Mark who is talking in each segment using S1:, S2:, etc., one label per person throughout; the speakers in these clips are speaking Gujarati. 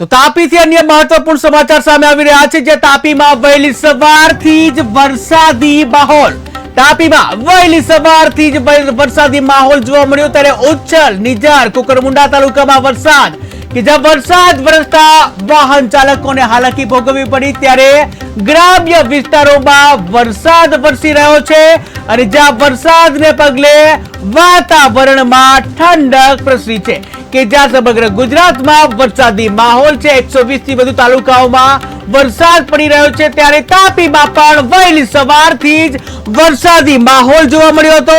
S1: તો તાપીથી અન્ય મહત્વપૂર્ણ સમાચાર સામે આવી રહ્યા છે, જે તાપીમાં વહેલી સવારથી જ વરસાદી માહોલ. તાપીમાં વહેલી સવારથી જ વરસાદી માહોલ જોવા મળ્યો. ત્યારે ઉચ્છલ, નિજાર, કુકરમુંડા તાલુકામાં વરસાદ. કે જ્યાં વરસાદ વરસતા વાહન ચાલકોને હાલાકી ભોગવવી પડી, ત્યારે ગ્રામ્ય વિસ્તારોમાં વરસાદ વરસી રહ્યો છે. અને જ્યાં વરસાદને પગલે વાતાવરણમાં ઠંડક પ્રસરી છે. કે જ્યાં સમગ્ર ગુજરાતમાં વરસાદી માહોલ છે, એકસો વીસથી વધુ તાલુકાઓમાં વરસાદ પડી રહ્યો છે, ત્યારે તાપીમાં પણ વહેલી સવારથી જ વરસાદી માહોલ જોવા મળ્યો હતો.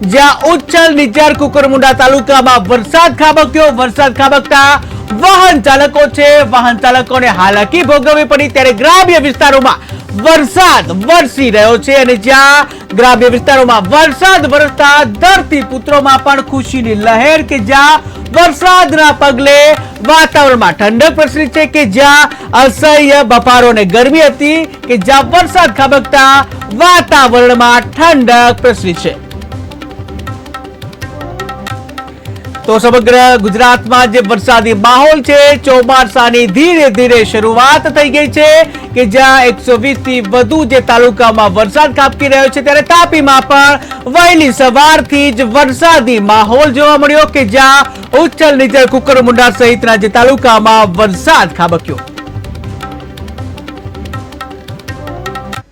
S1: જ્યાં ઉચ્છલ નિચાર કુકરમુંડા તાલુકામાં વરસાદ ખાબક્યો. વરસાદ ખાબકતા વાહન ચાલકો છે. વાહન ચાલકોને હાલાકી ભોગવવી પડી. ત્યારે ગ્રામ્ય વિસ્તારોમાં વરસાદ વરસી રહ્યો છે અને જ્યાં ગ્રામ્ય વિસ્તારોમાં વરસાદ વરસતા ધરતી પુત્રોમાં પણ ખુશીની લહેર કે જ્યાં વરસાદના પગલે વાતાવરણમાં ઠંડક પ્રસરી છે કે જ્યાં અસહ્ય બફારો અને ગરમી હતી કે જ્યાં વરસાદ ખાબકતા વાતાવરણમાં ઠંડક પ્રસરી છે. તો સમગ્ર ગુજરાતમાં જે વરસાદી માહોલ છે, ચોમાસાની ધીરે ધીરે શરૂઆત થઈ ગઈ છે કે જ્યાં એકસો થી વધુ જે તાલુકામાં વરસાદ ખાબકી રહ્યો છે, ત્યારે તાપીમાં પણ વહેલી સવારથી જ વરસાદી માહોલ જોવા મળ્યો કે જ્યાં ઉચ્છલ નીચે કુકરમુંડા સહિતના જે તાલુકામાં વરસાદ ખાબક્યો.